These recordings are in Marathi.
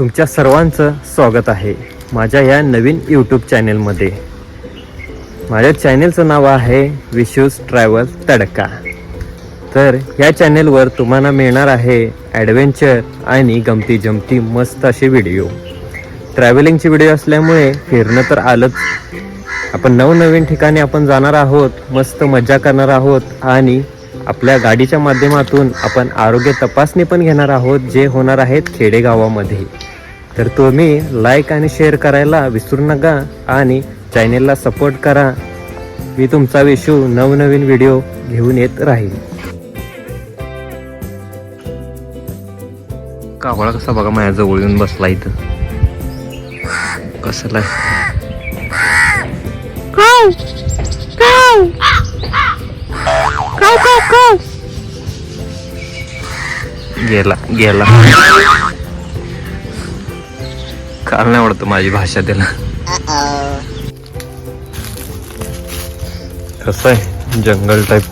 तुमच्या सर्वांचं स्वागत आहे माझ्या या नवीन यूट्यूब चॅनेलमध्ये माझ्या चॅनेलचं नाव आहे विशूज ट्रॅव्हल तडका. तर या चॅनेलवर तुम्हाला मिळणार आहे ॲडव्हेंचर आणि गमती जमती मस्त असे व्हिडिओ ट्रॅव्हलिंगचे व्हिडिओ असल्यामुळे फिरणं तर आलंच. आपण नवनवीन ठिकाणी आपण जाणार आहोत मस्त मजा करणार आहोत आणि आपल्या गाडीच्या माध्यमातून आपण आरोग्य तपासणी पण घेणार आहोत जे होणार आहेत खेडेगावामध्ये. तर तुम्ही लाईक आणि शेअर करायला विसरू नका आणि चॅनेलला सपोर्ट करा. मी तुमचा विशू नवनवीन व्हिडिओ घेऊन येत राहील कावळा कसा बघा माझ्या जवळ येऊन बसला इथं. कसला! गेला गेला. काल नाही आवडत माझी भाषा त्याला. कसं आहे? जंगल टाईप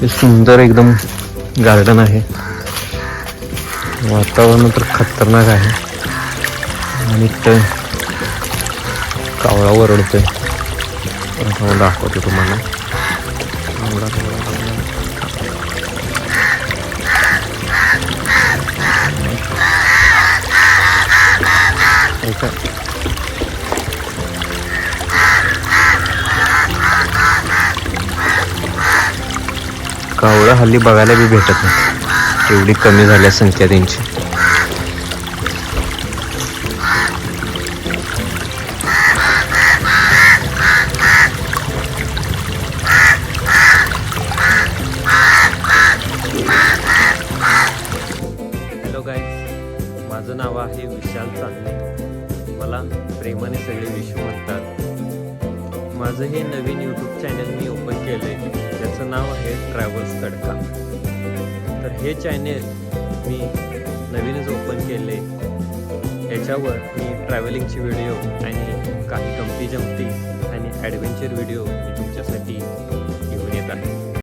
हे सुंदर एकदम गार्डन आहे. वातावरण तर खतरनाक आहे. आणि ते कावळा ओरडतोय हो, दाखवतो तुम्हाला. कावळा. हे काय? कावळं हल्ली बघायला बी भेटत नाही. एवढी कमी झाल्या संख्या त्यांची. हॅलो गाईज माझं नाव आहे विशाल चांदणे. मला प्रेमाने सगळे विश्व म्हणतात माझं हे नवीन यूट्यूब चॅनल मी ओपन केलं आहे त्याचं नाव आहे ट्रॅव्हल्स तडका. तर हे चॅनेल मी नवीनच ओपन केले याच्यावर मी ट्रॅव्हलिंगचे व्हिडिओ आणि काही गमती जमती आणि ॲडव्हेंचर व्हिडिओ मी तुमच्यासाठी घेऊन येत आहे.